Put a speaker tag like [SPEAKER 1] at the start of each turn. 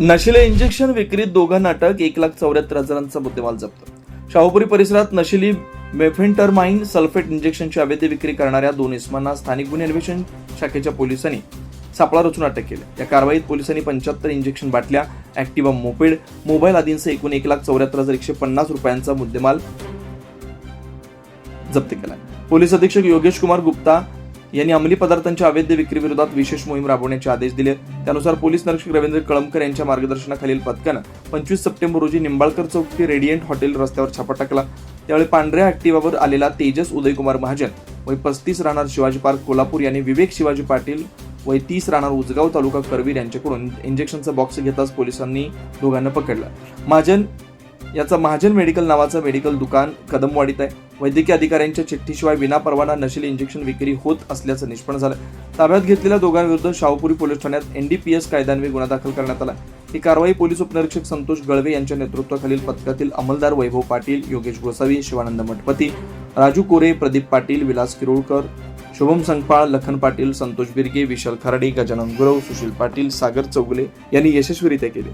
[SPEAKER 1] नशिले injection विक्रीत दोघांना अटक एक लाख चौऱ्याहत्तर हजारांचा मुद्देमाल जप्त. शाहूपुरी परिसरात नशिली मेफेंटरमाइन सल्फेट इंजेक्शनची अवैध विक्री करणाऱ्या दोन इसमांना स्थानिक गुन्हे अन्वेषण शाखेच्या पोलिसांनी सापळा रचून अटक केली. या कारवाईत पोलिसांनी पंच्याहत्तर इंजेक्शन बाटल्या ऍक्टिव्हा मोपेड मोबाईल आदींसह एकूण एक लाख चौऱ्याहत्तर हजार एकशे पन्नास रुपयांचा मुद्देमाल जप्त केला. पोलीस अधीक्षक योगेश कुमार गुप्ता यांनी अंमली पदार्थांच्या अवैध विक्रीविरोधात विशेष मोहीम राबवण्याचे आदेश दिले. त्यानुसार पोलीस निरीक्षक रवींद्र कळमकर यांच्या मार्गदर्शनाखालील पथकानं पंचवीस सप्टेंबर रोजी निंबाळकर चौक ते रेडियंट हॉटेल रस्त्यावर छापा टाकला. त्यावेळी पांढऱ्या ऍक्टिवावर आलेला तेजस उदयकुमार महाजन वय पस्तीस राहणार शिवाजी पार्क कोल्हापूर यांनी विवेक शिवाजी पाटील वय तीस राहणार उजगाव तालुका करवीर यांच्याकडून इंजेक्शनचा बॉक्स घेताच पोलिसांनी दोघांना पकडलं. महाजन याचा महाजन मेडिकल नावाचं मेडिकल दुकान कदमवाडीत आहे. वैद्यकीय अधिकाऱ्यांच्या चिठ्ठीशिवाय विनापरवाना नशीली इंजेक्शन विक्री होत असल्याचं निष्पन्न झालं. ताब्यात घेतलेल्या दोघांविरुद्ध शाहूपुरी पोलीस ठाण्यात एनडीपीएस कायद्यान्वये गुन्हा दाखल करण्यात आला. ही कारवाई पोलीस उपनिरीक्षक संतोष गळवे यांच्या नेतृत्वाखालील पथकातील अंमलदार वैभव पाटील योगेश गोसावी शिवानंद मठपती राजू कोरे प्रदीप पाटील विलास किरोळकर शुभम संगपाळ लखन पाटील संतोष बिर्गे विशाल खराडे गजानन गुरव सुशील पाटील सागर चौगुले यांनी यशस्वीरित्या केले.